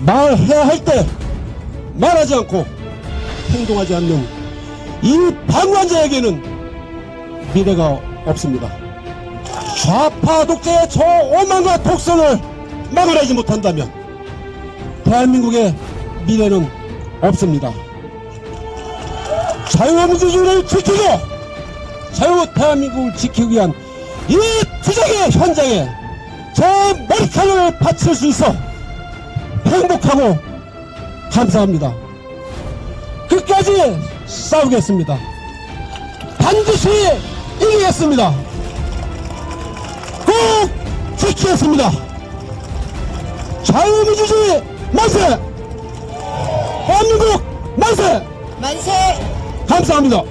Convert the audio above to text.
말해야 할 때 말하지 않고 행동하지 않는 이 방관자에게는 미래가 없습니다. 좌파 독재의 저 오만과 독선을 막아내지 못한다면 대한민국의 미래는 없습니다. 자유민주주의를 지키고 자유 대한민국을 지키기 위한 이 투쟁의 현장에 제 머리칼을 바칠 수 있어 행복하고 감사합니다. 끝까지 싸우겠습니다. 반드시 이기겠습니다. 꼭 지키겠습니다. 자유민주주의 만세! 대한민국 만세! 만세! 감사합니다.